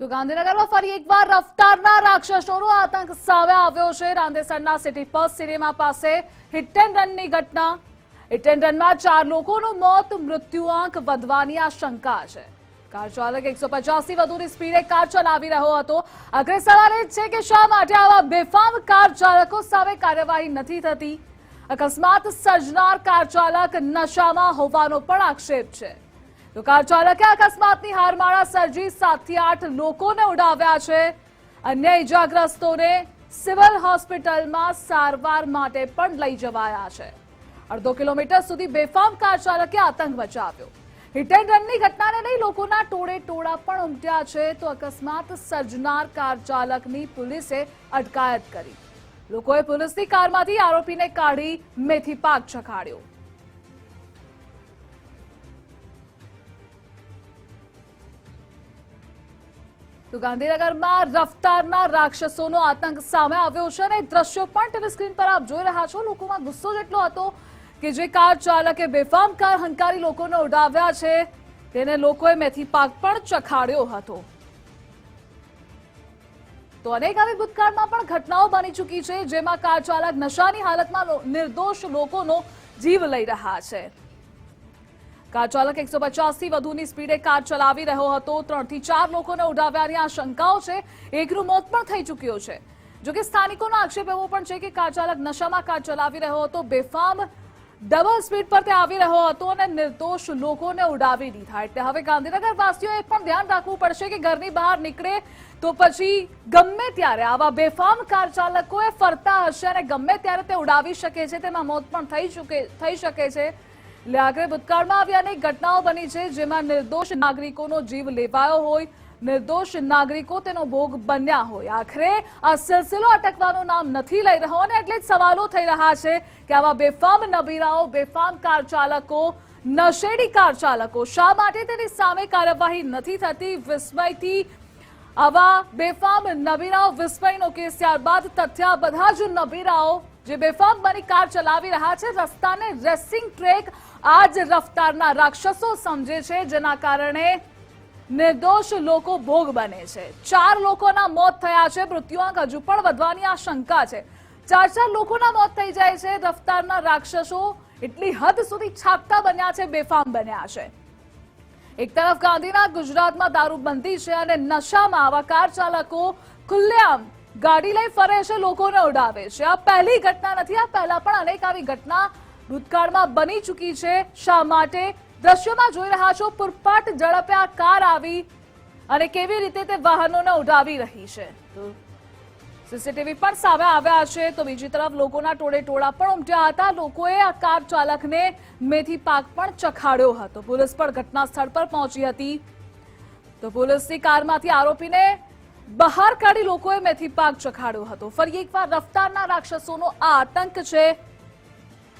તો ગાંધીનગરમાં ફરી એકવાર રફતારના રાક્ષસોનો આતંક સામે આવ્યો છે. રાંદેસરના સિટી ફર્સ્ટ સિનેમા પાસે હિટ એન્ડ રનની ઘટના. હિટ એન્ડ રનમાં ચાર લોકોનું મોત મૃત્યુઆંક વધવાની આશંકા છે. કાર ચાલક એકસો પચાસથી વધુની સ્પીડે કાર ચલાવી રહ્યો હતો. આખરે સવાલ એ છે કે શા માટે આવા બેફામ કાર ચાલકો સામે કાર્યવાહી નથી થતી? અકસ્માત સર્જનાર કાર ચાલક નશામાં હોવાનો પણ આક્ષેપ છે. તો કાર ચાલકે અકસ્માતની હારમાળા સર્જી સાતથી આઠ લોકોને ઉડાવ્યા છે. અન્ય ઇજાગ્રસ્તોને સિવિલ હોસ્પિટલમાં સારવાર માટે પણ લઈ જવાયા છે. અડધો કિલોમીટર સુધી બેફામ કાર ચાલકે આતંક મચાવ્યો. હિટ એન્ડ રનની ઘટનાને લઈ લોકોના ટોળે ટોળા પણ ઉમટ્યા છે તો અકસ્માત સર્જનાર કાર ચાલકની પોલીસે અટકાયત કરી. લોકોએ પોલીસની કારમાંથી આરોપીને કાઢી મેથી પાક ચખાડ્યો તો ગાંધીનગરમાં રફતારના રાક્ષસોનો આતંક સામે આવ્યો છે અને દ્રશ્યો પણ ટીવી સ્ક્રીન પર આપ જોઈ રહ્યા છો. લોકોમાં ગુસ્સો જેટલો હતો કે જે કાર ચાલકે બેફામ કાર હંકારી લોકોને ઉડાવ્યા છે, તેને લોકોએ મેથી પાક પણ ચખાડ્યો હતો. તો અનેક આવી ભૂતકાળમાં પણ ઘટનાઓ બની ચૂકી છે, જેમાં કાર ચાલક નશાની હાલતમાં નિર્દોષ લોકોનો જીવ લઈ રહ્યા છે. કાર ચાલક એકસો થી વધુની સ્પીડે કાર ચલાવી રહ્યો હતો. ત્રણથી ચાર લોકોને ઉડાવ્યાની આશંકાઓ છે. એકનું મોત પણ થઈ ચૂક્યો છે. જોકે સ્થાનિકોનો આક્ષેપ એવો પણ છે કે કાર ચાલક નશામાં કાર ચલાવી રહ્યો હતો. બેફામ ડબલ સ્પીડ પર તે આવી રહ્યો હતો અને નિર્દોષ લોકોને ઉડાવી દીધા. એટલે હવે ગાંધીનગર વાસીઓએ પણ ધ્યાન રાખવું પડશે કે ઘરની બહાર નીકળે તો પછી ગમે ત્યારે આવા બેફામ કાર ચાલકોએ ફરતા હશે અને ગમે ત્યારે તે ઉડાવી શકે છે. તેમાં મોત પણ થઈ શકે થઈ શકે છે. એટલે આગળ ભૂતકાળમાં આવી અનેક ઘટનાઓ બની છે જેમાં નિર્દોષ નાગરિકોનો જીવ લેવાયો હોય, નિર્દોષ નાગરિકો તેનો ભોગ બન્યા હોય. આખરે આ સિલસિલો અટકવાનું નામ નથી લઈ રહ્યો અને એટલે જ સવાલો થઈ રહ્યા છે કે આવા બેફામ નબીરાઓ, બેફામ કાર ચાલકો, નશેડી કાર ચાલકો શા માટે તેની સામે કાર્યવાહી નથી થતી? વિસ્મયથી આવા બેફામ નબીરાઓ, વિસ્મયનો કેસ ત્યારબાદ તથ્ય બધા જ નબીરાઓ જે બેફામ બની કાર ચલાવી રહ્યા છે, રસ્તાને રેસિંગ ટ્રેક આ જ રફતારના રાક્ષસો સમજે છે, જેના કારણે નિર્દોષ લોકો ભોગ બને છે. ચાર લોકોના મોત થયા છે મૃત્યુઆંક હજુ પણ વધવાની આશંકા છે. ચાર ચાર લોકોના મોત થઈ જાય છે, રફતારના રાક્ષસો એટલી હદ સુધી છાપતા બન્યા છે, બેફામ બન્યા છે. એક તરફ ગાંધીના ગુજરાતમાં દારૂબંધી છે અને નશામાં આવા કાર ચાલકો ખુલ્લેઆમ ગાડી લઈ ફરે છે, લોકોને ઉડાવે છે. આ પહેલી ઘટના નથી, આ પહેલા પણ અનેક આવી ઘટના ભૂતકાળમાં બની ચૂકી છે. શા માટે? દ્રશ્યોમાં જોઈ રહ્યા છો, પુરપાટ ઝડપે આ કાર આવી અને કેવી રીતે તે વાહનોને ઉડાવી રહી છે. તો સીસીટીવી પણ સામે આવ્યા છે, તો બીજી તરફ લોકોના ટોળે ટોળા પણ ઉમટ્યા હતા. લોકોએ આ કાર ચાલકને મેથી પાક પણ ચખાડ્યો હતો. પોલીસ પણ ઘટના સ્થળ પર પહોંચી હતી. તો પોલીસની કારમાંથી આરોપીને બહાર કાઢી લોકોએ મેથી પાક ચખાડ્યો હતો. ફરી એકવાર રફતારના રાક્ષસોનો આ આતંક છે.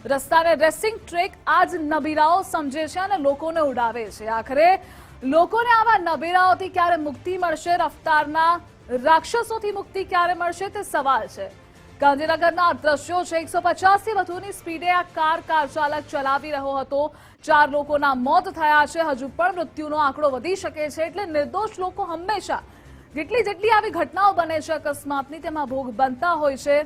રસ્તાને રેસિંગ ટ્રેક આજ નબીરાઓ સમજે છે અને લોકોને ઉડાવે છે. આખરે લોકોને આવા નબીરાઓથી ક્યારે મુક્તિ મળશે? રફતારના રાક્ષસોથી મુક્તિ ક્યારે મળશે તે સવાલ છે. ગાંધીનગરના દ્રશ્યો છે, એકસો પચાસથી વધુની સ્પીડે આ કાર કાર ચાલક ચલાવી રહ્યો હતો. ચાર લોકોના મોત થયા છે, હજુ પણ મૃત્યુનો આંકડો વધી શકે છે એટલે નિર્દોષ લોકો હંમેશા જેટલી જેટલી આવી ઘટનાઓ બને છે અકસ્માતની, તેમાં ભોગ બનતા હોય છે.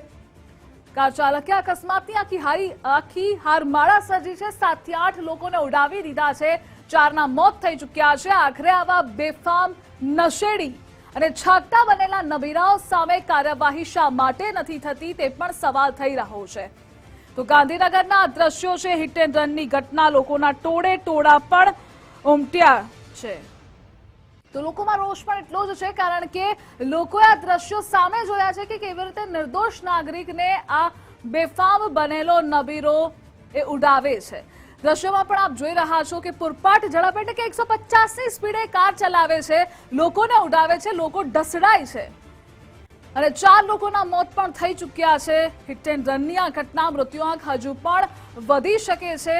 કાર ચાલકે અકસ્માતની આખી હારી, આખી હારમાળા સર્જી છે. સાતથી આઠ લોકોને ઉડાવી દીધા છે. ચારના મોત થઈ ચૂક્યા છે. આખરે આવા બેફામ નશેડી અને છાકતા બનેલા નબીરાઓ સામે કાર્યવાહી શા માટે નથી થતી તે પણ સવાલ થઈ રહ્યો છે. તો ગાંધીનગરના દ્રશ્યો છે, હિટ એન્ડ રનની ઘટના. લોકોના ટોળે ટોળા પણ ઉમટ્યા છે. તો લોકોમાં રોષ પણ એટલો જ છે, કારણ કે લોકોએ આ દ્રશ્યો સામે જોયા છે કે કેવી રીતે નિર્દોષ નાગરિકને આ બેફામ બનેલો નબીરો એ ઉડાવે છે. દ્રશ્યોમાં પણ આપ જોઈ રહ્યા છો કે પૂરપાટ ઝડપ એટલે કે એકસો ની સ્પીડે કાર ચલાવે છે, લોકોને ઉડાવે છે, લોકો ઢસડાય છે. અને ચાર લોકોના મોત પણ થઈ ચૂક્યા છે. હિટ એન્ડ રનની આ ઘટના, મૃત્યુઆંક હજુ પણ વધી શકે છે.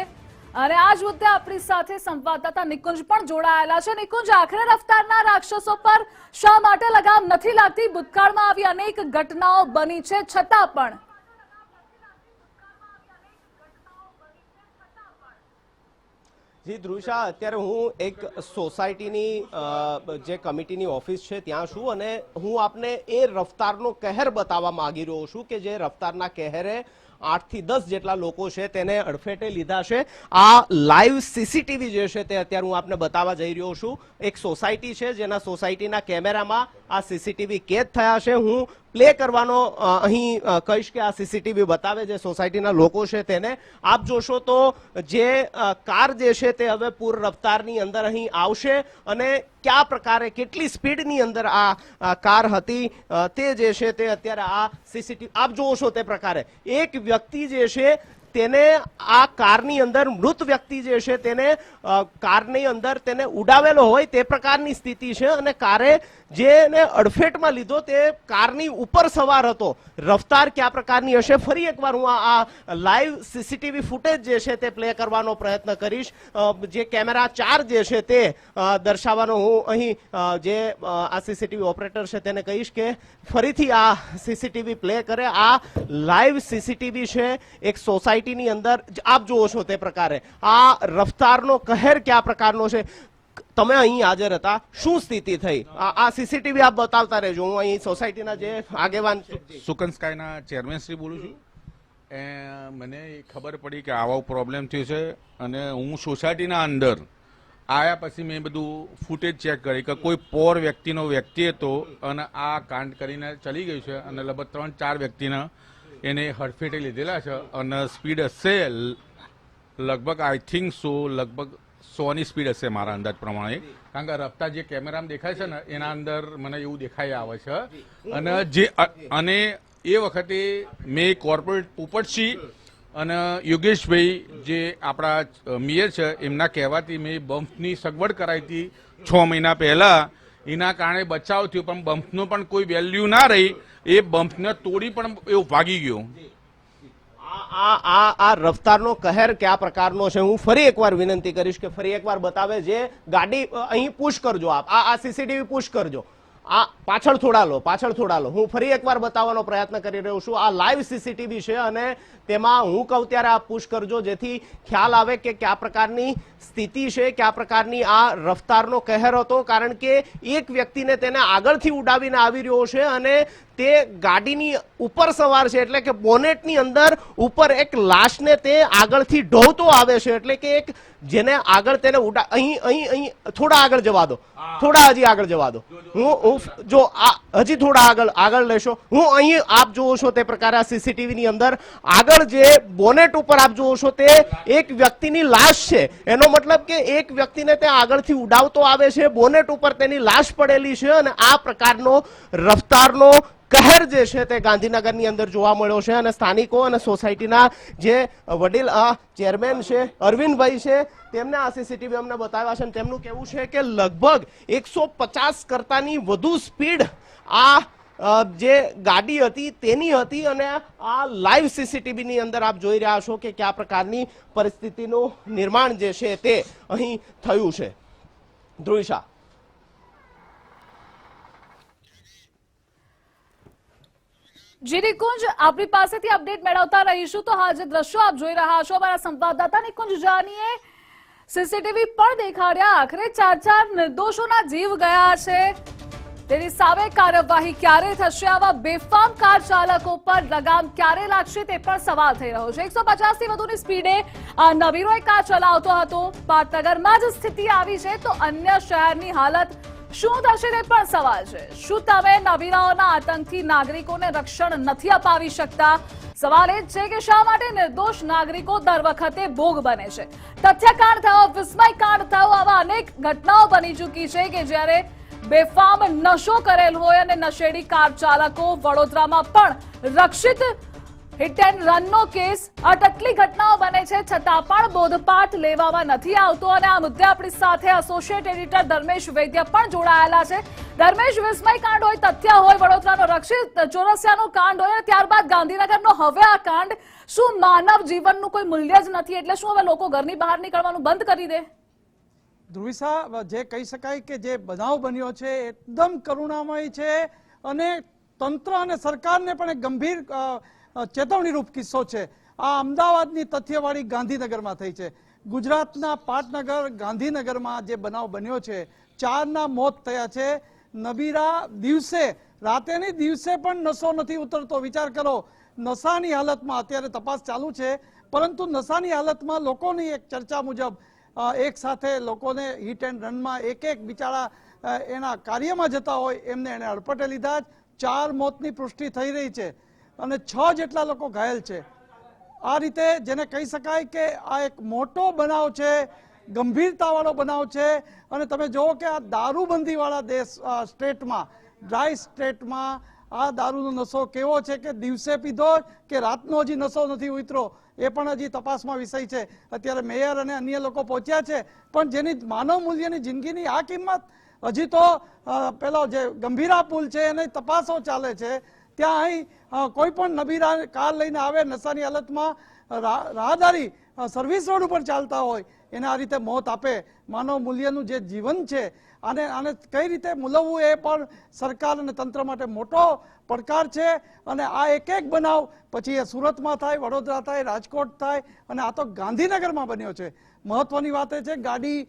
અને આ જ મુદ્દે આપણી સાથે સંવાદદાતા નિકુંજ પણ જોડાયેલા છે. નિકુંજ, આખરે રફતારના રાક્ષસો પર શા માટે લગામ નથી લાગતી? ભૂતકાળમાં આવી અનેક ઘટનાઓ બની છે. છતાં પણ. જી ધ્રુષા અત્યારે હું એક સોસાયટીની જે કમિટીની ઓફિસ છે, ત્યાં છું અને હું આપને એ રફતારનો કહેર બતાવવા માંગી રહ્યો છું કે જે રફતારના કહેરે આઠથી દસ જેટલા લોકો છે તેને અડફેટે લીધા છે. આ લાઈવ સીસીટીવી જે છે તે અત્યારે હું આપને બતાવવા જઈ રહ્યો છું. એક સોસાયટી છે જેના સોસાયટીના કેમેરામાં આ સીસીટીવી કેદ થયા છે. હું પ્લે કરવાનો અહીં કહીશ કે આ સીસીટીવી બતાવે જે સોસાયટીના લોકો છે તેને. આપ જોશો તો જે કાર જે છે તે હવે પૂર રફતારની અંદર અહીં આવશે અને કયા પ્રકારે કેટલી સ્પીડની અંદર આ કાર હતી તે જે છે તે અત્યારે આ સીસીટીવી આપ છો તે પ્રકારે. એક વ્યક્તિ જે છે તેને આ કારની અંદર મૃત વ્યક્તિ જે છે તેને કારની અંદર તેને ઉડાવેલો હોય તે પ્રકારની સ્થિતિ છે અને કારે જેને અડફેટમાં લીધો તે કારની ઉપર સવાર હતો. રફતાર કયા પ્રકારની હશે? ફરી એકવાર હું આ લાઈવ સીસીટીવી ફૂટેજ જે છે તે પ્લે કરવાનો પ્રયત્ન કરીશ. જે કેમેરા ચાર જે છે તે દર્શાવવાનો હું અહીં જે આ સીસીટીવી ઓપરેટર છે તેને કહીશ કે ફરીથી આ સીસીટીવી પ્લે કરે. આ લાઈવ સીસીટીવી છે. એક સોસાયટીની અંદર આપ જુઓ છો તે પ્રકારે. આ રફતારનો કહેર કયા પ્રકારનો છે? તમે અહીં હાજર હતા. શું સ્થિતિ થઈ? આ સીસીટીવી આપ બતાવતા રહેજો. હું અહીં સોસાયટીના જે આગેવાન સુકન સ્કાયના ચેરમેન શ્રી બોલું છું. એ, મને ખબર પડી કે આવો પ્રોબ્લેમ થયો છે અને હું સોસાયટીના અંદર આયા પછી મેં બધું ફૂટેજ ચેક કરી કે કોઈ પોર વ્યક્તિનો વ્યક્તિ હતો અને આ કાંડ કરીને ચલી ગયું છે અને લગભગ ત્રણ ચાર વ્યક્તિના એને હડફેટે લીધેલા છે અને સ્પીડ હશે લગભગ આઈ થિંક સો, લગભગ સોની સ્પીડ હશે મારા અંદાજ પ્રમાણે. કારણ કે રફતા જે કેમેરામાં દેખાય છે ને, એના અંદર મને એવું દેખાઈ આવે છે. અને જે અને એ વખતે મેં કોર્પોરેટ પોપટસિંહ અને યોગેશભાઈ જે આપણા મેયર છે, એમના કહેવાથી મેં બમ્પની સગવડ કરાવી હતી છ મહિના પહેલાં. એના કારણે બચાવ થયો, પણ બમ્પનો પણ કોઈ વેલ્યુ ના રહી. એ બમ્પને તોડી પણ એવું ભાગી ગયો. આ આ આ રફતારનો કહેર કયા પ્રકારનો છે? હું ફરી એકવાર વિનંતી કરીશ કે ફરી એકવાર બતાવે જે ગાડી અહીં પુશ કરજો આપ. આ આ સીસીટીવી પુશ કરજો. આ પાછળ થોડા લો પાછળ થોડા લો હું ફરી એકવાર બતાવવાનો પ્રયત્ન કરી રહ્યો છું. આ લાઈવ સીસીટીવી છે અને તેમાં હું કહું ત્યારે આ પુશ કરજો, જેથી ખ્યાલ આવે કે કયા પ્રકારની સ્થિતિ છે, કયા પ્રકારની આ રફતારનો કહેર હતો, કારણ કે એક વ્યક્તિને તેને આગળથી ઉડાવીને આવી રહ્યો છે અને તે ગાડીની ઉપર સવાર છે એટલે કે બોનેટની અંદર ઉપર એક લાશને તે આગળથી ઢોવતો આવે છે એટલે કે એક જેને આગળ તેને ઉડા અહીં અહીં અહીં થોડા આગળ જવા દો. થોડા હજી આગળ જવા દો. હું જો આ હજી થોડા આગળ આગળ લેશો. હું અહીં આપ જુઓ છો તે પ્રકારે આ સીસીટીવીની અંદર. આગળ જે બોનેટ ઉપર આપ જુઓ છો તે એક વ્યક્તિની લાશ છે. એનો મતલબ કે એક વ્યક્તિને તે આગળથી ઉડાવતો આવે છે બોનેટ ઉપર તેની લાશ પડેલી છે અને આ પ્રકારનો રફતારનો કહેર જે છે તે ગાંધીનગરની અંદર જોવા મળ્યો છે અને સ્થાનિકો અને સોસાયટીના જે વડીલ ચેરમેન છે, અરવિંદભાઈ છે, તેમને આ સીસીટીવી અમને બતાવ્યા છે અને તેમનું કહેવું છે કે લગભગ એકસો પચાસ કરતાની વધુ સ્પીડ આ જે ગાડી હતી તેની હતી અને આ લાઈવ સીસીટીવીની અંદર આપ જોઈ રહ્યા છો કે કયા પ્રકારની પરિસ્થિતિનું નિર્માણ જે છે તે અહીં થયું છે. ધ્રુવ જી નિકુંજ આપણી પાસેથી અપડેટ મેળવતા રહીશું તો હાજર દ્રશ્યો આપ જોઈ રહ્યા છો, અમારા સંવાદદાતા નિકુંજ જાનીએ સીસીટીવી પણ દેખાડ્યા. આખરે ચાર ચાર નિર્દોષોના જીવ ગયા છે. તેની સામે કાર્યવાહી ક્યારે થશે? આવા બેફામ કાર ચાલકો પર લગામ ક્યારે લાગશે તે પણ સવાલ થઈ રહ્યો છે. એકસો પચાસથી વધુની સ્પીડે આ નવીરો કાર ચલાવતો હતો. પાટનગરમાં જ સ્થિતિ આવી છે તો અન્ય શહેરની હાલત શું થશે તે પણ સવાલ છે. શું તમે નવીરાઓના આતંકથી નાગરિકોને રક્ષણ નથી અપાવી શકતા? સવાલ એ જ છે કે શા માટે નિર્દોષ નાગરિકો દર વખતે ભોગ બને છે? તથ્યકાંડ થયો વિસ્મયકાંડ થયો, આવા અનેક ઘટનાઓ બની ચૂકી છે કે જ્યારે બેફામ નશો કરેલ હોય અને નશેડી કાર ચાલકો વડોદરામાં પણ રક્ષિત હિટ એન્ડ રનનો કેસ અટકલી ઘટનાઓ બને છે, છતાં પણ બોધપાઠ લેવામાં નથી આવતો અને આ મુદ્દે આપણી સાથે એસોસિએટ એડિટર ધર્મેશ વૈદ્ય પણ જોડાયેલા છે. ધર્મેશ વિસ્મય કાંડ હોય તથ્ય હોય વડોદરાનો રક્ષિત ચોરસિયાનો કાંડ હોય, ત્યારબાદ ગાંધીનગરનો હવે આ કાંડ. શું માનવ જીવનનું કોઈ મૂલ્ય જ નથી, એટલે શું હવે લોકો ઘરની બહાર નીકળવાનું બંધ કરી દે? ધ્રુવિસા જે કહી શકાય કે જે બનાવ બન્યો છે એકદમ કરુણામય છે અને તંત્ર અને સરકારને પણ એક ગંભીર ચેતવણીરૂપ કિસ્સો છે. આ અમદાવાદની તથ્યવાળી ગાંધીનગરમાં થઈ છે. ગુજરાતના પાટનગર ગાંધીનગરમાં જે બનાવ બન્યો છે, ચારના મોત થયા છે. નબીરા દિવસે, રાતેની દિવસે પણ નશો નથી ઉતરતો. વિચાર કરો, નશાની હાલતમાં અત્યારે તપાસ ચાલુ છે. પરંતુ નશાની હાલતમાં લોકોની એક ચર્ચા મુજબ એક સાથે લોકોને હિટ એન્ડ રનમાં એક એક બિચારા એના કાર્યમાં જતા હોય. એમને એને અડપટે લીધા જ. ચાર મોતની પુષ્ટિ થઈ રહી છે. અને છ જેટલા લોકો ઘાયલ છે. આ રીતે જેને કહી શકાય કે આ એક મોટો બનાવ છે, ગંભીરતાવાળો બનાવ છે અને તમે જુઓ કે આ દારૂબંધીવાળા દેશ સ્ટેટમાં, ડ્રાય સ્ટેટમાં આ દારૂનો નશો કેવો છે કે દિવસે પીધો કે રાતનો હજી નશો નથી ઉતરો એ પણ હજી તપાસમાં વિષય છે. અત્યારે મેયર અને અન્ય લોકો પહોંચ્યા છે, પણ જેની માનવ મૂલ્યની જિંદગીની આ કિંમત હજી તો પેલો જે ગંભીરા પુલ છે એની તપાસો ચાલે છે. ત્યાં અહીં કોઈ પણ નબીરા કાર લઈને આવે, નશાની હાલતમાં રાહદારી સર્વિસ રોડ ઉપર ચાલતા હોય, એને આ રીતે મોત આપે. માનવ મૂલ્યનું જે જીવન છે, આને આને કઈ રીતે મૂલવવું એ પણ સરકાર અને તંત્ર માટે મોટો પડકાર છે. અને આ એક એક બનાવ પછી એ સુરતમાં થાય, વડોદરા થાય, રાજકોટ થાય, અને આ તો ગાંધીનગરમાં બન્યો છે. મહત્વની વાત એ છે, ગાડી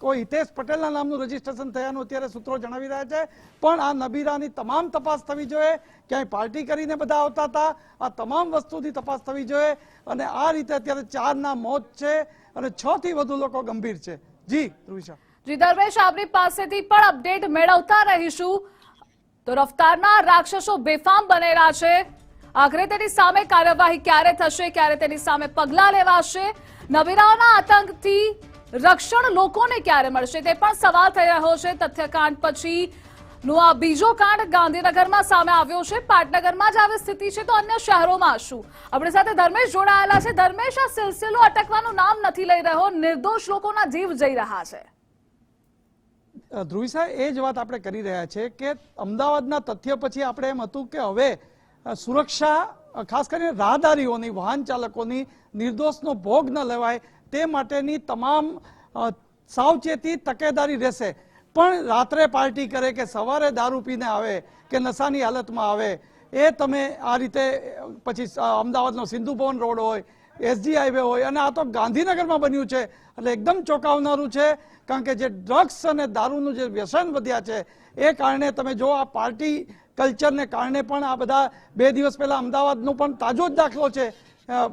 કોઈ હિતેશ પટેલના નામનું રજીસ્ટ્રેશન થયાનું અત્યારે સૂત્રો જણાવી રહ્યા છે. પણ આ નબીરાની તમામ તપાસ થવી જોઈએ. ક્યાંય પાર્ટી કરીને બધા આવતા હતા. આ તમામ વસ્તુની તપાસ થવી જોઈએ. અને આ રીતે અત્યારે ચારના મોત છે અને છ થી વધુ લોકો ગંભીર છે. જી ધ્રુવિશા જી ધર્મેશ આપની પાસેથી પણ અપડેટ મેળવતા રહીશું. તો રફતારના રાક્ષસો બેફામ બનેલા છે. આખરે તેની સામે કાર્યવાહી ક્યારે થશે? ક્યારે તેની સામે પગલાં લેવાશે? નબીરાઓના આતંકથી રક્ષણ લોકોને ક્યારે મળશે તે પણ સવાલ થઈ રહ્યો છે તથ્યકાંડ પછી. નો આ બીજો કાંડ ગાંધીનગરમાં સામે આવ્યો છે, પાટનગરમાં જ આવી સ્થિતિ છે, તો અન્ય શહેરોમાં શું? આપણી સાથે ધર્મેશ જોડાયેલા છે. ધર્મેશ, આ સિલસિલો અટકવાનું નામ નથી લઈ રહ્યો, નિર્દોષ લોકોના જીવ જઈ રહ્યા છે. ધ્રુવી સાહેબ, એ જ વાત આપણે કરી રહ્યા છે કે અમદાવાદના તથ્ય પછી આપણે એમ હતું કે હવે સુરક્ષા ખાસ કરીને રાહદારીઓની, વાહન ચાલકોની નિર્દોષનો ભોગ ન લેવાય તે માટેની તમામ સાવચેતી, તકેદારી રહેશે. પણ રાત્રે પાર્ટી કરે કે સવારે દારૂ પીને આવે કે નશાની હાલતમાં આવે, એ તમે આ રીતે, પછી અમદાવાદનો સિંધુ ભવન રોડ હોય એસજી હાઈવે હોય, અને આ તો ગાંધીનગરમાં બન્યું છે, એટલે એકદમ ચોંકાવનારું છે, કારણ કે જે ડ્રગ્સ અને દારૂનું જે વ્યસન વધ્યા છે, એ કારણે તમે જો આ પાર્ટી કલ્ચરને કારણે પણ આ બધા બે દિવસ પહેલાં અમદાવાદનો પણ તાજો જ દાખલો છે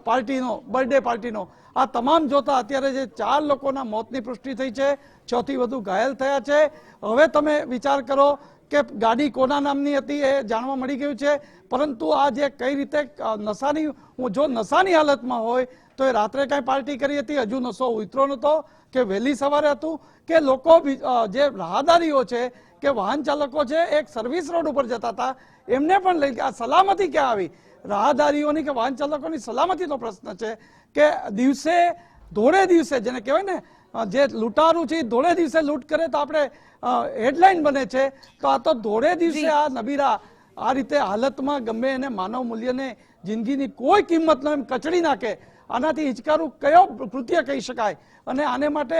પાર્ટીનો, બર્થડે પાર્ટીનો. આ તમામ જોતા અત્યારે જે ચાર લોકોના મોતની પુષ્ટિ થઈ છે, છથી વધુ ઘાયલ થયા છે. હવે તમે વિચાર કરો કે ગાડી કોના નામની હતી એ જાણવા મળી ગયું છે. પરંતુ આ જે કઈ રીતે નશાની જો નશાની હાલતમાં હોય, તો એ રાત્રે કાંઈ પાર્ટી કરી હતી, હજુ નશો ઉતરો નહોતો કે વહેલી સવારે હતું, કે લોકો જે રાહદારીઓ છે, કે વાહન ચાલકો છે, એક સર્વિસ રોડ ઉપર જતા હતા, એમને પણ લઈ, આ સલામતી ક્યાં આવી? રાહદારીઓની કે વાહન ચાલકોની સલામતીનો પ્રશ્ન છે કે દિવસે ધોળે દિવસે જેને કહેવાય ને જે લૂંટારું છે એ ધોળે દિવસે લૂંટ કરે તો આપણે હેડલાઇન બને છે. તો આ તો ધોળે દિવસે આ નબીરા આ રીતે હાલતમાં ગમે એને માનવ મૂલ્યને જિંદગીની કોઈ કિંમત ન એમ કચડી નાખે આનાથી હિચકારું કયો કૃત્ય કહી શકાય? અને આને માટે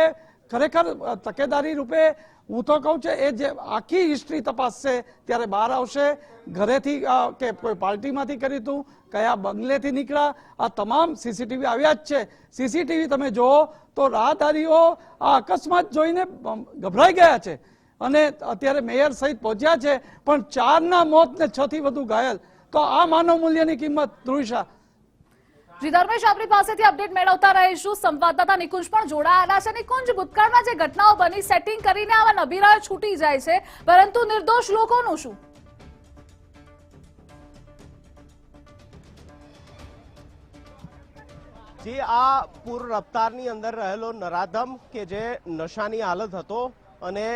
ખરેખર તકેદારી રૂપે હું તો કહું છું, એ જે આખી હિસ્ટ્રી તપાસશે, ત્યારે બહાર આવશે. ઘરેથી કે કોઈ પાર્ટીમાંથી કર્યું હતું કયા બંગલેથી નીકળ્યા, આ તમામ સીસીટીવી આવ્યા જ છે. સીસીટીવી તમે જુઓ તો રાહદારીઓ આ અકસ્માત જોઈને ગભરાઈ ગયા છે. અને અત્યારે મેયર સહિત પહોંચ્યા છે, પણ ચારના મોત ને છથી વધુ ઘાયલ. તો આ માનવ મૂલ્યની કિંમત, ધ્રુવિશા જી ધર્મેશ આપણી પાસેથી અપડેટ મેળવતા રહીશું. સંવાદદાતા નિકુંજ પણ જોડાયેલા છે. નિકુંજ, ભૂતકાળમાં જે ઘટનાઓ બની સેટિંગ કરીને આવા નબીરાઓ છૂટી જાય છે. પરંતુ નિર્દોષ લોકોનું શું? જે આ પૂર રફતારની અંદર રહેલો નરાધમ કે જે નશાની હાલત હતો અને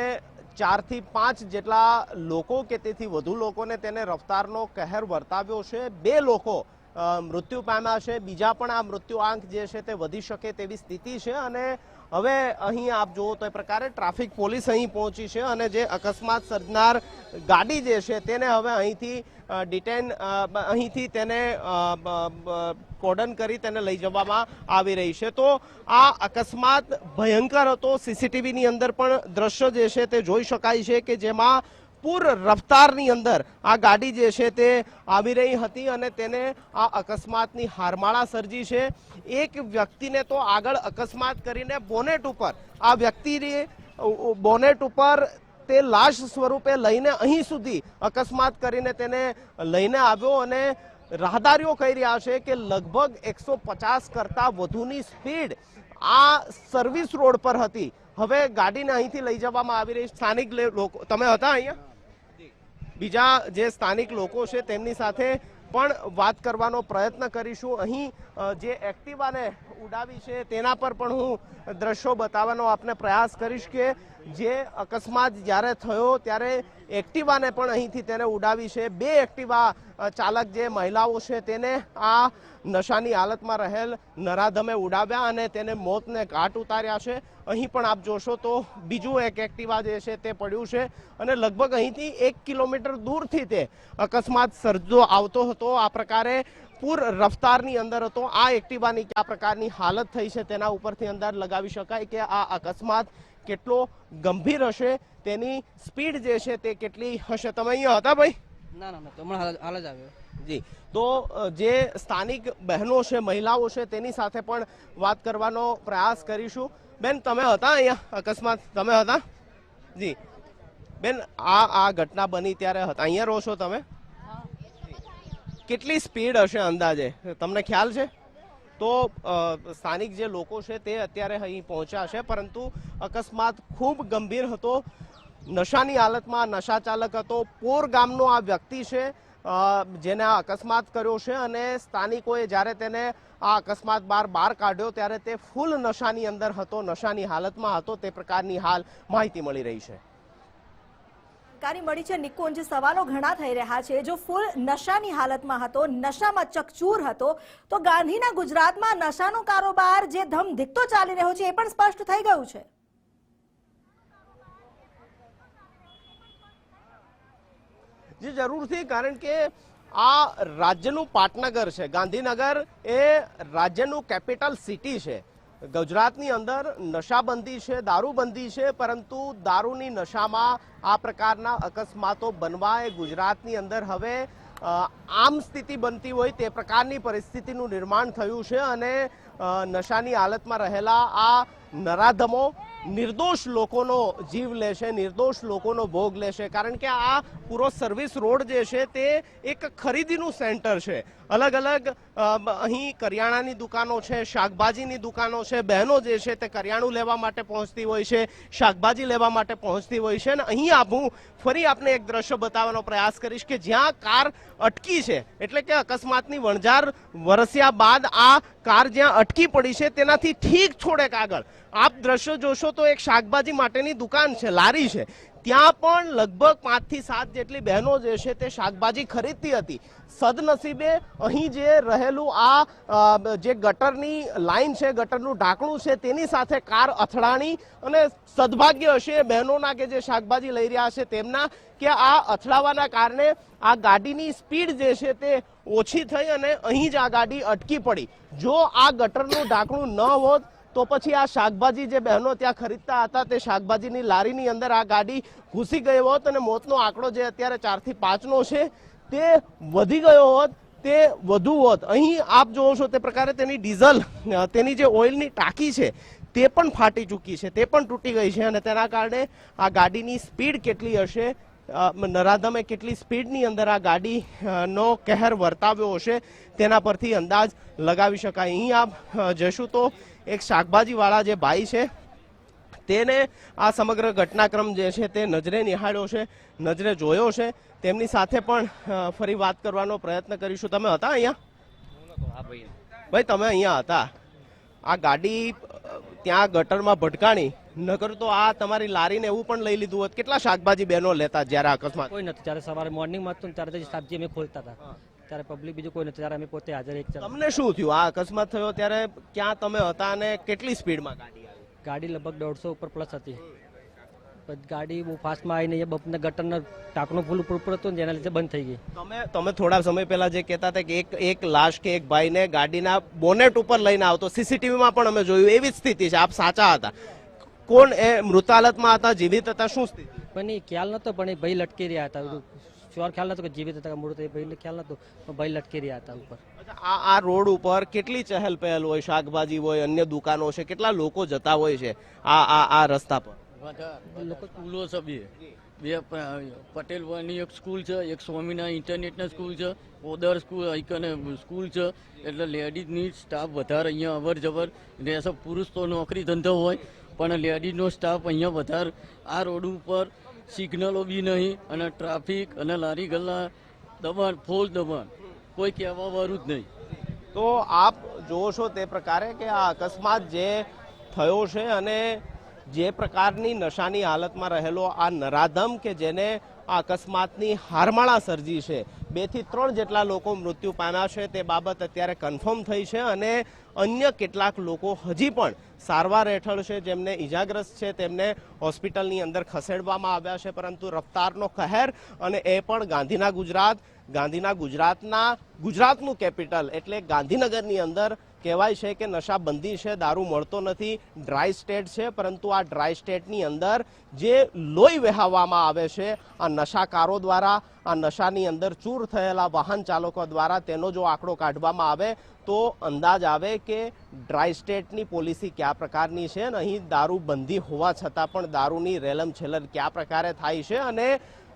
ચારથી પાંચ જેટલા લોકો કે તેથી વધુ લોકોને તેને રફતારનો કહેર વર્તાવ્યો છે. બે લોકો મૃત્યુ પામ્યા છે. બીજા પણ આ મૃત્યુ આંક જે છે તે વધી શકે તેવી સ્થિતિ છે અને હવે અહીં આપ જુઓ તો એ પ્રકારે ટ્રાફિક પોલીસ અહીં પહોંચી છે અને જે અકસ્માત સર્જનાર ગાડી જે છે તેને હવે અહીંથી ડિટેન અહીંથી તેને કોર્ડન કરી તેને લઈ જવામાં આવી રહી છે. તો આ અકસ્માત ભયંકર હતો. સીસીટીવીની અંદર પણ દ્રશ્ય જે છે તે જોઈ શકાય છે કે જેમાં પૂર રફતારની અંદર આ ગાડી જે છે તે આવી રહી હતી અને તેને આ અકસ્માતની હારમાળા સર્જી છે. એક વ્યક્તિને તો આગળ અકસ્માત કરીને બોનેટ ઉપર, આ વ્યક્તિને બોનેટ ઉપર તે લાશ સ્વરૂપે લઈને અહીં સુધી અકસ્માત કરીને તેને લઈને આવ્યો અને રાહદારીઓ કહી રહ્યા છે કે લગભગ એકસો પચાસ કરતા વધુની સ્પીડ આ સર્વિસ રોડ પર હતી. હવે ગાડીને અહીંથી લઈ જવામાં આવી રહી સ્થાનિક લોકો તમે હતા અહીંયા? બીજા જે સ્થાનિક લોકો છે તેમની સાથે પણ વાત કરવાનો પ્રયત્ન કરીશું. અહીં જે એક્ટિવાને ઉડાવી છે તેના પર પણ હું દ્રશ્યો બતાવવાનો આપને પ્રયાસ કરીશ કે જે અકસ્માત જ્યારે થયો ત્યારે એક્ટિવાને પણ અહીંથી તેને ઉડાવી છે. બે એક્ટિવા ચાલક જે મહિલાઓ છે તેને આ નશાની હાલતમાં રહેલ નરાધમે ઉડાવ્યા અને તેને મોતને ઘાટ ઉતાર્યા છે. અહીં પણ આપ જોશો તો બીજું એક એક્ટિવા જે છે તે પડ્યું છે અને લગભગ અહીંથી એક કિલોમીટર દૂરથી તે અકસ્માત સર્જો આવતો હતો. આ પ્રકારે પૂર રફતારની અંદર હતો. આ એક્ટિવાની કયા પ્રકારની હાલત થઈ છે તેના ઉપરથી અંદાજ લગાવી શકાય કે આ અકસ્માત કેટલો ગંભીર હશે તેની સ્પીડ જે છે તે કેટલી હશે? તમે અહીંયા હતા ભાઈ? ના ના હમણાં હાલ હાલ જ આવ્યો. જી. તો જે સ્થાનિક બહેનો છે મહિલાઓ છે તેની સાથે પણ વાત કરવાનો પ્રયાસ કરીશું. બેન તમે હતા અહીંયા? અકસ્માત તમે હતા? જી. બેન આ આ ઘટના બની ત્યારે હતા. અહીંયા રહો છો તમે? કેટલી સ્પીડ હશે અંદાજે? તમને ખ્યાલ છે? તો સ્થાનિક જે લોકો છે તે અત્યારે અહીં પહોંચ્યા છે, પરંતુ અકસ્માત ખૂબ ગંભીર હતો. નશાની હાલતમાં નશા ચાલક હતો. પોર ગામનો આ વ્યક્તિ છે જેને આ અકસ્માત કર્યો છે અને સ્થાનિકોએ જ્યારે તેને આ અકસ્માત બાર બહાર કાઢ્યો ત્યારે તે ફૂલ નશાની અંદર હતો, નશાની હાલતમાં હતો, તે પ્રકારની હાલ માહિતી મળી રહી છે. જાણકારી મળી છે, નિકુંજ, સવાલો ઘણા થઈ રહ્યા છે. જો ફૂલ નશાની હાલતમાં હતો, નશામાં ચકચૂર હતો, તો ગાંધીના ગુજરાતમાં નશાનો કારોબાર જે ધમધીકતો ચાલી રહ્યો છે એ પણ સ્પષ્ટ થઈ ગયું છે. જે, જરૂરથી, કારણ કે આ રાજ્યનું પાટનગર છે. ગાંધીનગર એ રાજ્યનું કેપિટલ સિટી છે. ગુજરાતની અંદર નશાબંધી છે, દારૂબંધી છે, પરંતુ દારૂની નશામાં આ પ્રકારના અકસ્માતો બનવા એ ગુજરાતની અંદર હવે આમ સ્થિતિ બનતી હોય તે પ્રકારની પરિસ્થિતિનું નિર્માણ થયું છે અને નશાની હાલતમાં રહેલા આ નરાધમો નિર્દોષ લોકોનો જીવ લેશે, નિર્દોષ લોકોનો ભોગ લેશે. કારણ કે આ પૂરો સર્વિસ રોડ જે છે તે એક ખરીદીનું સેન્ટર છે. અલગ અલગ અહીં કરિયાણાની દુકાનો છે, શાકભાજીની દુકાનો છે, બહેનો જે છે તે કરિયાણું લેવા માટે પહોંચતી હોય છે, શાકભાજી લેવા માટે પહોંચતી હોય છે. અને અહીં હું ફરી આપને એક દ્રશ્ય બતાવવાનો પ્રયાસ કરીશ કે જ્યાં કાર અટકી છે, એટલે કે અકસ્માતની વણઝાર વરસ્યા બાદ આ કાર જ્યાં અટકી પડી છે, તેનાથી ઠીક છોડેક આગળ આપ દ્રશ્યો જોશો તો એક શાકભાજી માટેની દુકાન છે, લારી છે. ત્યાં પણ લગભગ પાંચથી સાત જેટલી બહેનો જે છે તે શાકભાજી ખરીદતી હતી. સદનસીબે અહીં જે રહેલું આ જે ગટરની લાઈન છે, ગટરનું ઢાંકણું છે, તેની સાથે કાર અથડાણી અને સદભાગ્ય હશે બહેનોના કે જે શાકભાજી લઈ રહ્યા છે તેમના કે આ અથડાવાના કારણે આ ગાડીની સ્પીડ જે છે તે ઓછી થઈ અને અહીં જ આ ગાડી અટકી પડી. જો આ ગટરનું ઢાંકણું ન હોત તો પછી આ શાકભાજી જે બહેનો ત્યાં ખરીદતા હતા તે શાકભાજીની લારીની અંદર આ ગાડી ઘૂસી ગઈ હોત અને મોતનો આંકડો જે અત્યારે ચારથી પાંચનો છે, તે વધી ગયો હોત, તે વધુ હોત. અહીં આપ જોવો છો તે પ્રકારે તેની ડીઝલ, તેની જે ઓઇલની ટાંકી છે, તે પણ ફાટી ચૂકી છે, તે પણ તૂટી ગઈ છે અને તેના કારણે આ ગાડીની સ્પીડ કેટલી હશે નરાધમે કેટલી સ્પીડની અંદર આ ગાડી નો કહેર વર્તાવ્યો હશે તેના પરથી અંદાજ લગાવી શકાય. અહીં આપ જશું તો એક શાકભાજીવાળા જે ભાઈ છે તેને આ સમગ્ર ઘટનાક્રમ જે છે તે નજરે નિહાળ્યો છે નજરે જોયો છે. તેમની સાથે પણ ફરી વાત કરવાનો પ્રયત્ન કરીશું. તમે હતા અહીંયા? ભાઈ તમે અહીંયા હતા. આ ગાડી ત્યાં ગટરમાં ભટકાણી નકર તો આ તમારી લારીને એવું પણ લઈ લીધું હોત. કેટલા શાકભાજી બહેનો લેતા જ્યારે અકસ્માત? કોઈ નથી ત્યારે સવારે મોર્નિંગમાં હતું ત્યારે શાકભાજી અમે ખોલતા હતા. ત્યારે પબ્લિક બીજું કોઈ નથી. ત્યારે અમે પોતે હાજર એક તમને શું થયું? આ અકસ્માત થયો ત્યારે ક્યાં તમે હતા અને કેટલી સ્પીડમાં ગાડી આવી? ગાડી લગભગ દોઢસો ઉપર પ્લસ હતી. ગાડી બહુ ફાસ્ટમાં આવીને એ બપને ગટરના ટાંકનો ફૂલ ઉપર ઉપર હતું ને જેના લીધે બંધ થઈ ગઈ. તમે તમે થોડા સમય પહેલા જે કહેતા હતા કે એક એક લાશ કે એક ભાઈને ગાડીના બોનેટ ઉપર લઈને આવતો. સીસીટીવીમાં પણ અમે જોયું. એવી જ સ્થિતિ છે. આપ સાચા હતા. કોણ એ મૃત હાલતમાં હતા? જીવિત હતા? શું સ્થિતિ? પણ એ ખ્યાલ નતો પણ એ ભાઈ લટકી રહ્યા હતા. શ્યોર ખ્યાલ નતો કે જીવિત હતા કે મૃત એ ભાઈને ખ્યાલ નતો પણ ભાઈ લટકી રહ્યા હતા ઉપર. આ આ રોડ ઉપર કેટલી ચહેલ પહેલ હોય શાકભાજી હોય અન્ય દુકાનો છે કેટલા લોકો જતા હોય છે આ આ આ રસ્તા પર? લોકો સ્કૂલો છે બે. બે પટેલ ભવનની એક સ્કૂલ છે એક સ્વામીના ઇન્ટરનેટના સ્કૂલ છે ઓદર સ્કૂલ અહીંકને સ્કૂલ છે એટલે લેડીઝની સ્ટાફ વધારે અહીંયા અવર જવર રહેશે પુરુષ તો નોકરી ધંધો હોય પણ લેડીઝનો સ્ટાફ અહીંયા વધારે. આ રોડ ઉપર સિગ્નલો બી નહીં અને ટ્રાફિક અને લારી ગલ્લા દબાણ, ફૂલ દબાણ, કોઈ કહેવા વાળું જ નહીં. તો આપ જોવો છો તે પ્રકારે કે આ અકસ્માત જે થયો છે અને જે પ્રકારની નશાની હાલતમાં રહેલો આ નરાધમ કે જેને આ અકસ્માતની હારમાળા સર્જી છે. બેથી ત્રણ જેટલા લોકો મૃત્યુ પામ્યા છે, તે બાબત અત્યારે કન્ફર્મ થઈ છે અને અન્ય કેટલાક લોકો હજી પણ સારવાર હેઠળ છે, જેમને ઈજાગ્રસ્ત છે, તેમને હોસ્પિટલની અંદર ખસેડવામાં આવ્યા છે, પરંતુ રફતારનો કહેર અને એ પણ ગાંધીના ગુજરાત, ગાંધીના ગુજરાતના ગુજરાતનું કેપિટલ એટલે ગાંધીનગરની અંદર કહેવાય છે કે નશાબંધી છે, દારૂ મળતો નથી ડ્રાય સ્ટેટ છે, પરંતુ આ ડ્રાય સ્ટેટની અંદર જે લોહી વહેવામાં આવે છે, આ નશાકારો દ્વારા, આ નશાની અંદર ચૂર થયેલા વાહન ચાલકો દ્વારા તેનો જો આંકડો કાઢવામાં આવે, તો અંદાજ આવે કે ડ્રાય સ્ટેટની પોલિસી કયા પ્રકારની છે અને અહીં દારૂ બંધી હોવા છતાં પણ દારૂની રેલમ છેલમ કયા પ્રકારે થાય છે અને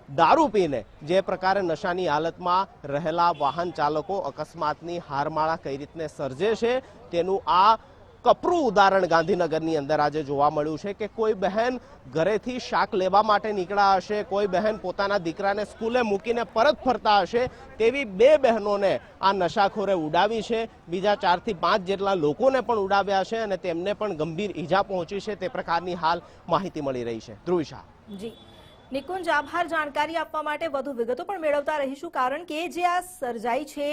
દારૂ પીને જે પ્રકારે નશાની હાલતમાં રહેલા વાહન ચાલકો અકસ્માતની હારમાળા કઈ રીતને સર્જે છે, તેનું આ કપરું ઉદાહરણ ગાંધીનગરની અંદર આજે જોવા મળ્યું છે કે કોઈ બહેન ઘરેથી શાક લેવા માટે નીકળ્યા હશે, કોઈ બહેન પોતાના દીકરાને સ્કૂલે મૂકીને પરત ફરતા હશે, તેવી બે બહેનોને આ નશાખોરે ઉડાવી છે. બીજા ચારથી પાંચ જેટલા લોકોને પણ ઉડાવ્યા છે અને તેમને પણ ગંભીર ઈજા પહોંચી છે. તે પ્રકારની હાલ માહિતી મળી રહી છે. ધ્રુવ જી. નિકુંજ, આભાર જાણકારી આપવા માટે વધુ વિગતો પણ મેળવતા રહીશું, કારણ કે જે આ સર્જાઈ છે,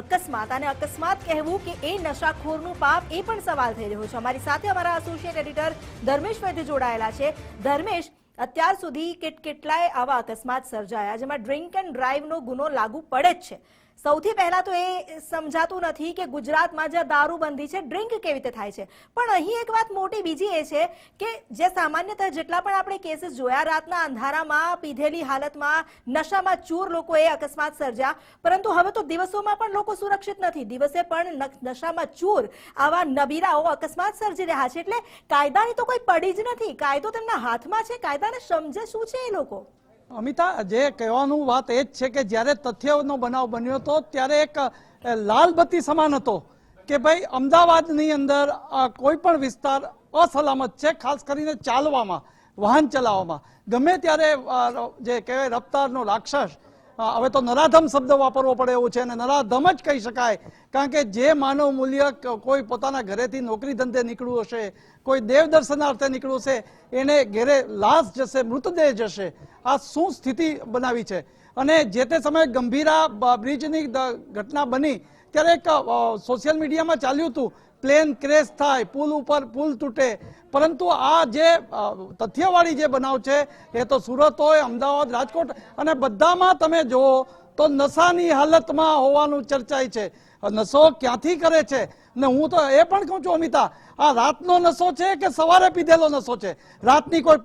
અકસ્માત અને અકસ્માત કહેવું કે એ નશાખોરનું પાપ, એ પણ સવાલ થઈ રહ્યો છે. અમારી સાથે અમારા એસોસિએટ એડિટર ધર્મેશ વૈદ્ય જોડાયેલા છે. ધર્મેશ, અત્યાર સુધી કેટ કેટલાય આવા અકસ્માત સર્જાયા, જેમાં ડ્રિંક એન્ડ ડ્રાઈવનો ગુનો લાગુ પડે જ છે. સૌથી પહેલા તો એ સમજાતું નથી કે ગુજરાતમાં જે દારૂબંધી છે, ડ્રિંક કેવી રીતે થાય છે. પણ અહીં એક વાત મોટી બીજી એ છે કે જે સામાન્યતઃ જેટલા પણ આપણે કેસીસ જોયા, રાતના અંધારામાં પીધેલી હાલતમાં નશામાં ચૂર લોકોએ અકસ્માત સર્જ્યા. પરંતુ હવે તો દિવસોમાં પણ લોકો સુરક્ષિત નથી. દિવસે પણ નશામાં ચૂર આવા નબીરાઓ અકસ્માત સર્જી રહ્યા છે. એટલે કાયદાની તો કોઈ પડી જ નથી. કાયદો તેમના હાથમાં છે. કાયદાને સમજે શું છે એ લોકો? અમિતા, જે કહેવાનું વાત એ જ છે કે જ્યારે તથ્યનો બનાવ બન્યો હતો ત્યારે એક લાલબત્તી લાલ બત્તી સમાન હતો કે ભાઈ અમદાવાદની અંદર કોઈ પણ વિસ્તાર અસલામત છે, ખાસ કરીને ચાલવામાં, વાહન ચલાવવામાં. ગમે ત્યારે જે કહેવાય રફતારનો રાક્ષસ હવે તો નરાધમ શબ્દ વાપરવો પડે એવું છે અને નરાધમ જ કહી શકાય. કારણ કે જે માનવ મૂલ્ય કોઈ પોતાના ઘરેથી નોકરી ધંધે નીકળ્યું હશે, કોઈ દેવ દર્શનાર્થે નીકળ્યું હશે, એને ઘેરે લાશ જશે, મૃતદેહ જશે. આ શું સ્થિતિ બનાવી છે? અને જે તે સમયે ગંભીરા બ્રિજની ઘટના બની, ત્યારે એક સોશિયલ મીડિયામાં ચાલ્યું હતું. પ્લેન ક્રેશ થાય, પુલ ઉપર પુલ તૂટે પરંતુ આ જે તથ્યવાળી જે બનાવ છે, એ તો સુરત હોય, અમદાવાદ, રાજકોટ, અને બધામાં તમે જુઓ તો નશાની હાલતમાં હોવાનું ચર્ચાય છે. નશો ક્યાંથી કરે છે? ને હું તો એ પણ કહું છું, અમિતા, આ રાતનો નશો છે કે સવારે પીધેલો નશો છે? રાતની કોઈ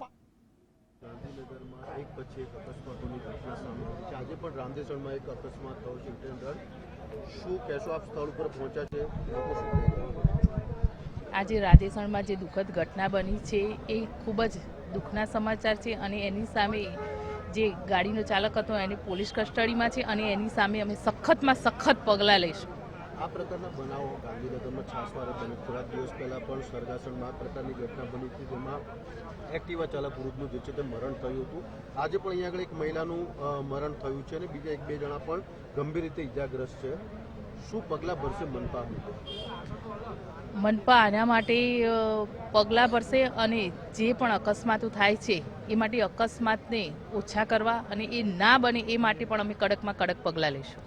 શું કહેશો? આપ સ્થળ ઉપર પહોંચ્યા છે? આજે રાધેસણમાં જે દુઃખદ ઘટના બની છે, એ ખૂબ જ દુઃખના સમાચાર છે અને એની સામે જે ગાડીનો ચાલક હતો, એને પોલીસ કસ્ટડીમાં છે અને એની સામે અમે સખતમાં સખત પગલાં લઈશું. આ પ્રકારના બનાવો ગાંધીનગરમાં છાસવારે બને. થોડાક દિવસ પહેલા પણ સરગાસણમાં આ પ્રકારની ઘટના બની હતી, જેમાં એક્ટિવા ચાલક વૃદ્ધનું જે છે તે મરણ થયું હતું. આજે પણ અહીંયા આગળ એક મહિલાનું મરણ થયું છે અને બીજા એક બે જણા પણ ગંભીર રીતે ઇજાગ્રસ્ત છે. શું પગલાં ભરશે મનપા મનપા આના માટે પગલાં ભરશે અને જે પણ અકસ્માતો થાય છે, એ માટે અકસ્માતને ઓછા કરવા અને એ ના બને એ માટે પણ અમે કડકમાં કડક પગલાં લઈશું